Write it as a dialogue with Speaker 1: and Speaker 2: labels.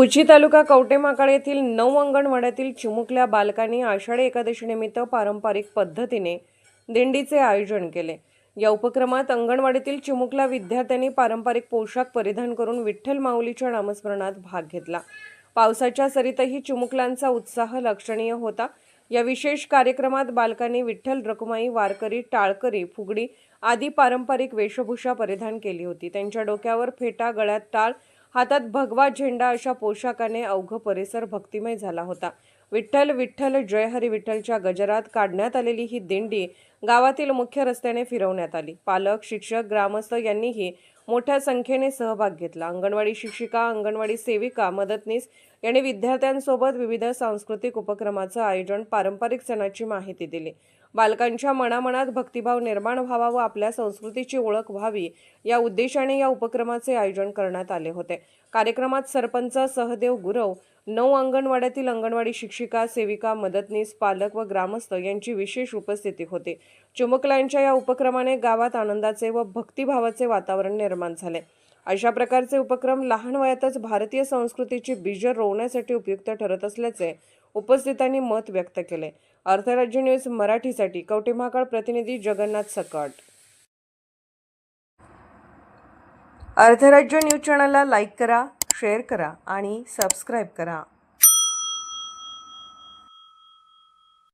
Speaker 1: कुची तालुका कवटेमाकाळ येथील नऊ अंगणवाड्यातील चिमुकल्या बालकांनी आषाढी एकादशीनिमित्त पारंपरिक पद्धतीने दिंडीचे आयोजन केले. या उपक्रमात अंगणवाडीतील चिमुकल्या विद्यार्थ्यांनी पारंपरिक पोशाख परिधान करून विठ्ठल माऊलीच्या नामस्मरणात भाग घेतला. पावसाच्या सरीतही चिमुकल्यांचा उत्साह लक्षणीय होता. या विशेष कार्यक्रमात बालकांनी विठ्ठल रखुमाई वारकरी टाळकरी फुगडी आदी पारंपरिक वेशभूषा परिधान केली होती. त्यांच्या डोक्यावर फेटा गळ्यात टाळ हातात भगवा झेंडा अशा पोशाखाने अवघ परिसर भक्तिमय झाला होता. विठ्ठल विठ्ठल जय हरी विठ्ठलच्या गजरात काढण्यात आलेली ही दिंडी गावातील मुख्य रस्त्याने फिरवण्यात आली. पालक शिक्षक ग्रामस्थ यांनीही मोठ्या संख्येने सहभाग घेतला. अंगणवाडी शिक्षिका अंगणवाडी सेविका मदतनीस यांनी विद्यार्थ्यांसोबत विविध सांस्कृतिक उपक्रमाचं आयोजन पारंपरिक सणाची माहिती दिली. बालकांच्या मनामनात भक्तिभाव निर्माण व्हावा व आपल्या संस्कृतीची ओळख व्हावी या उद्देशाने या उपक्रमाचे आयोजन करण्यात आले होते. कार्यक्रमात सरपंच सहदेव गुरव नऊ अंगणवाड्यातील अंगणवाडी शिक्षक शिक्षिका सेविका मदतनीस पालक व ग्रामस्थ यांची विशेष उपस्थिती होती. चिमुकल्यांच्या या उपक्रमाने गावात आनंदाचे व भक्तिभावाचे वातावरण निर्माण झाले. अशा प्रकारचे उपक्रम लहान वयातच भारतीय संस्कृतीची बीज रोवण्यासाठी उपयुक्त ठरत असल्याचे उपस्थितांनी मत व्यक्त केले. अर्थराज्य न्यूज मराठीसाठी कवटेमहाकाळ प्रतिनिधी जगन्नाथ सकट. अर्थराज्य न्यूज चॅनलला लाईक करा शेअर करा आणि सबस्क्राईब करा.